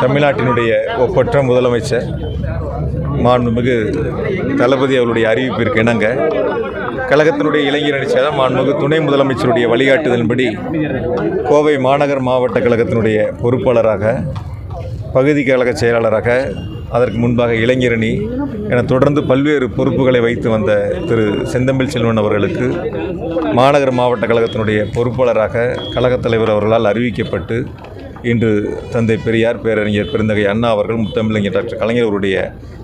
தமிழ்நாட்டினுடைய ஒப்பற்ற முதலமைச்சர் மாண்புமிகு தளபதி அவருடைய அறிவிப்பிற்கு இணங்க கழகத்தினுடைய இளைஞரணி செயலர் மாண்புமிகு துணை முதலமைச்சருடைய வழிகாட்டுதலின்படி கோவை மாநகர் மாவட்ட கழகத்தினுடைய பொறுப்பாளராக பகுதி கழக செயலாளராக அதற்கு முன்பாக இளைஞரணி என தொடர்ந்து பல்வேறு பொறுப்புகளை வைத்து வந்த திரு செந்தமிழ் செல்வன் அவர்களுக்கு மாநகர் மாவட்ட கழகத்தினுடைய பொறுப்பாளராக கழகத் தலைவர் அவர்களால் அறிவிக்கப்பட்டு இன்று தந்தை பெரியார் பேரறிஞர் பெருந்தகை அண்ணா அவர்கள் முத்தமிழறிஞர் டாக்டர் கலைஞர் அவருடைய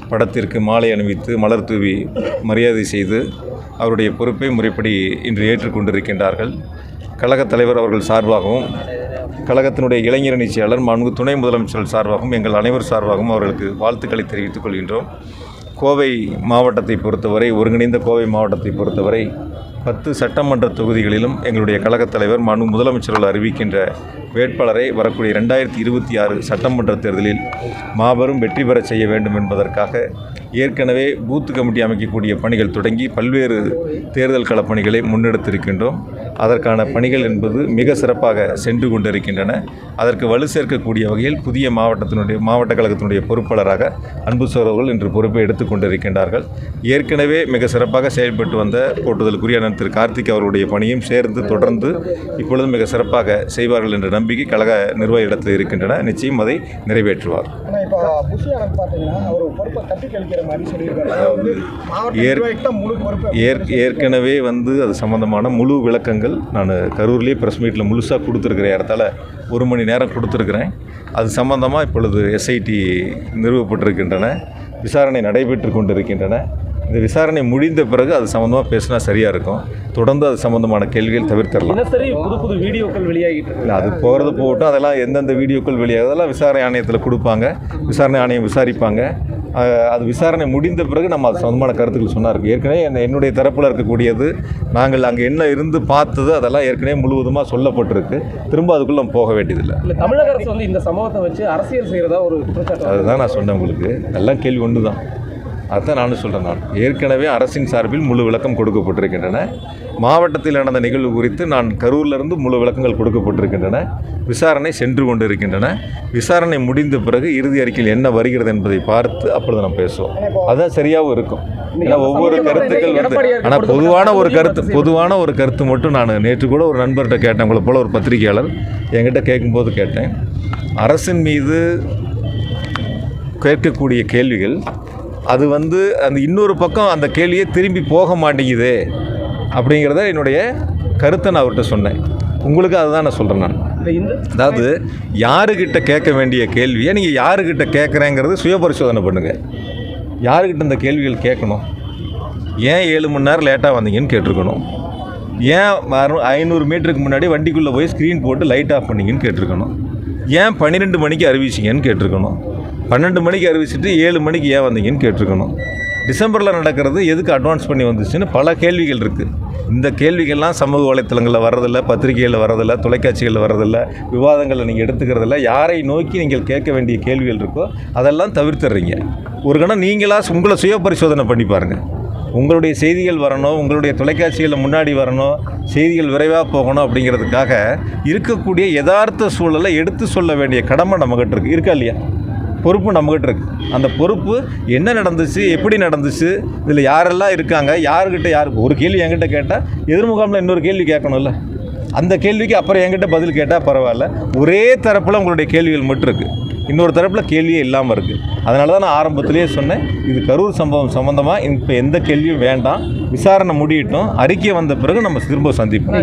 படத்திற்கு மாலை அணிவித்து மலர் தூவி மரியாதை செய்து அவருடைய பொறுப்பை முறைப்படி இன்று ஏற்றுக்கொண்டிருக்கின்றார்கள். கழகத் தலைவர் அவர்கள் சார்பாகவும் கழகத்தினுடைய இளைஞரணி செயலர் மாண்பு துணை முதலமைச்சர் சார்பாகவும் எங்கள் அனைவர் சார்பாகவும் அவர்களுக்கு வாழ்த்துக்களை தெரிவித்துக் கொள்கின்றோம். கோவை மாவட்டத்தை பொறுத்தவரை ஒருங்கிணைந்த கோவை மாவட்டத்தை பொறுத்தவரை பத்து சட்டமன்ற தொகுதிகளிலும் எங்களுடைய கழகத் தலைவர் மனு முதலமைச்சர்கள் அறிவிக்கின்ற வேட்பாளரை வரக்கூடிய ரெண்டாயிரத்தி இருபத்தி ஆறு சட்டமன்ற தேர்தலில் மாபெரும் வெற்றி பெறச் செய்ய வேண்டும் என்பதற்காக ஏற்கனவே பூத்து கமிட்டி அமைக்கக்கூடிய பணிகள் தொடங்கி பல்வேறு தேர்தல் களப்பணிகளை முன்னெடுத்திருக்கின்றோம். அதற்கான பணிகள் என்பது மிக சிறப்பாக சென்று கொண்டிருக்கின்றன. அதற்கு வலு சேர்க்கக்கூடிய வகையில் புதிய மாவட்டத்தினுடைய மாவட்ட கழகத்தினுடைய பொறுப்பாளராக அன்பு சோழர்கள் இன்று பொறுப்பை எடுத்துக் கொண்டிருக்கின்றார்கள். ஏற்கனவே மிக சிறப்பாக செயல்பட்டு வந்த போட்டுதலுக்குரிய அண்ணன் திரு கார்த்திக் அவருடைய பணியும் சேர்ந்து தொடர்ந்து இப்பொழுதும் மிக சிறப்பாக செய்வார்கள் என்ற நம்பிக்கை கழக நிர்வாக இடத்தில் இருக்கின்றன. நிச்சயம் அதை நிறைவேற்றுவார். இப்போ புஷி பார்த்தீங்கன்னா அவர் பொறுப்பை தட்டி கழிக்கிற மாதிரி சொல்லியிருக்காரு. ஏற்- ஏற்கனவே வந்து அது சம்பந்தமான முழு விளக்கங்கள் நான் கரூர்லேயே ப்ரெஸ் மீட்டில் முழுசாக கொடுத்துருக்கிறேன். இடத்தால ஒரு மணி நேரம் கொடுத்துருக்குறேன். அது சம்பந்தமாக இப்பொழுது எஸ்ஐடி நிறுவப்பட்டிருக்கின்றன. விசாரணை நடைபெற்று கொண்டிருக்கின்றன. இந்த விசாரணை முடிந்த பிறகு அது சம்மந்தமாக பேசினா சரியாக இருக்கும். தொடர்ந்து அது சம்பந்தமான கேள்விகள் தவிர்த்தரலாம். புது புது வீடியோக்கள் வெளியாகிட்டு இல்லை அது போகிறது போகட்டும் அதெல்லாம் எந்தெந்த வீடியோக்கள் வெளியாகுது அதெல்லாம் விசாரணை ஆணையத்தில் கொடுப்பாங்க. விசாரணை ஆணையம் விசாரிப்பாங்க. அது விசாரணை முடிந்த பிறகு நம்ம அது சொந்தமான கருத்துக்கள் சொன்னா இருக்கு ஏற்கனவே என்ன- என்னுடைய தரப்பில் இருக்கக்கூடியது நாங்கள் அங்கே என்ன இருந்து பார்த்தது அதெல்லாம் ஏற்கனவே முழுவதுமாக சொல்லப்பட்டிருக்கு. திரும்ப அதுக்குள்ளே நம்ம போக வேண்டியதில்லை. இல்ல தமிழக அரசு வந்து இந்த சம்பவத்தை வச்சு அரசியல் செய்யறதா ஒரு குற்றச்சாட்டு அதுதான் நான் சொன்னேன் உங்களுக்கு. எல்லாம் கேள்வி ஒன்று தான் அதுதான் நானும் சொல்கிறேன் நான். ஏற்கனவே அரசின் சார்பில் முழு விளக்கம் கொடுக்கப்பட்டிருக்கின்றன. மாவட்டத்தில் நடந்த நிகழ்வு குறித்து நான் கரூர்லேருந்து முழு விளக்கங்கள் கொடுக்கப்பட்டிருக்கின்றன. விசாரணை சென்று கொண்டிருக்கின்றன. விசாரணை முடிந்த பிறகு இறுதி அறிக்கையில் என்ன வருகிறது என்பதை பார்த்து அப்பொழுது நம்ம பேசுவோம். அதுதான் சரியாகவும் இருக்கும். ஏன்னா ஒவ்வொரு கருத்துக்கள் வந்து ஆனால் பொதுவான ஒரு கருத்து பொதுவான ஒரு கருத்து மட்டும் நான் நேற்று கூட ஒரு நண்பர்கிட்ட கேட்டேன். உங்களை போல ஒரு பத்திரிகையாளர் என்கிட்ட கேட்கும்போது கேட்டேன். அரசின் மீது கேட்கக்கூடிய கேள்விகள் அது வந்து அந்த இன்னொரு பக்கம் அந்த கேள்வியே திரும்பி போக மாட்டேங்குது அப்படிங்கிறத என்னுடைய கருத்தை நான் அவர்கிட்ட சொன்னேன். உங்களுக்கு அதுதான் நான் சொல்கிறேன் நான். அதாவது யாருக்கிட்ட கேட்க வேண்டிய கேள்வியை நீங்கள் யாருக்கிட்ட கேட்குறேங்கிறது சுயபரிசோதனை பண்ணுங்கள் யாருக்கிட்ட இந்த கேள்விகள் கேட்கணும்? ஏன் ஏழு மணி நேரம் லேட்டாக வந்தீங்கன்னு கேட்டிருக்கணும். ஏன் ஐநூறு மீட்டருக்கு முன்னாடி வண்டிக்குள்ளே போய் ஸ்க்ரீன் போட்டு லைட் ஆஃப் பண்ணீங்கன்னு கேட்டிருக்கணும். ஏன் பன்னிரெண்டு மணிக்கு அறிவிச்சிங்கன்னு கேட்டிருக்கணும். பன்னெண்டு மணிக்கு அறிவிச்சிட்டு ஏழு மணிக்கு ஏன் வந்தீங்கன்னு கேட்டிருக்கணும். டிசம்பரில் நடக்கிறது எதுக்கு அட்வான்ஸ் பண்ணி வந்துச்சுன்னு பல கேள்விகள் இருக்குது இந்த கேள்விகள்லாம் சமூக வலைத்தளங்களில் வர்றதில்ல பத்திரிகைகளில் வர்றதில்ல தொலைக்காட்சிகளில் வர்றதில்ல விவாதங்களில் நீங்கள் எடுத்துக்கிறதில்ல யாரை நோக்கி நீங்கள் கேட்க வேண்டிய கேள்விகள் இருக்கோ அதெல்லாம் தவிர்த்துடுறீங்க ஒரு கணம் நீங்களாக உங்களை சுய பரிசோதனை பண்ணி பாருங்கள் உங்களுடைய செய்திகள் வரணும் உங்களுடைய தொலைக்காட்சிகளில் முன்னாடி வரணும் செய்திகள் விரைவாக போகணும் அப்படிங்கிறதுக்காக இருக்கக்கூடிய யதார்த்த சூழலை எடுத்து சொல்ல வேண்டிய கடமை நம்மகிட்ட இருக்குது இருக்கா இல்லையா? பொறுப்பு நம்மகிட்ட இருக்குது அந்த பொறுப்பு என்ன நடந்துச்சு எப்படி நடந்துச்சு இதில் யாரெல்லாம் இருக்காங்க யாருக்கிட்ட யாருக்கு ஒரு கேள்வி என்கிட்ட கேட்டால் எதிர்முகாமில் இன்னொரு கேள்வி கேட்கணும்ல. அந்த கேள்விக்கு அப்புறம் என்கிட்ட பதில் கேட்டால் பரவாயில்ல. ஒரே தரப்பில் உங்களுடைய கேள்விகள் மட்டும் இருக்குது இன்னொரு தரப்பில் கேள்வியே இல்லாமல் இருக்குது அதனால தான் நான் ஆரம்பத்திலேயே சொன்னேன் இது கரூர் சம்பவம் சம்மந்தமாக இப்போ எந்த கேள்வியும் வேண்டாம். விசாரணை முடியட்டும். அறிக்கை வந்த பிறகு நம்ம திரும்ப சந்திப்போம்.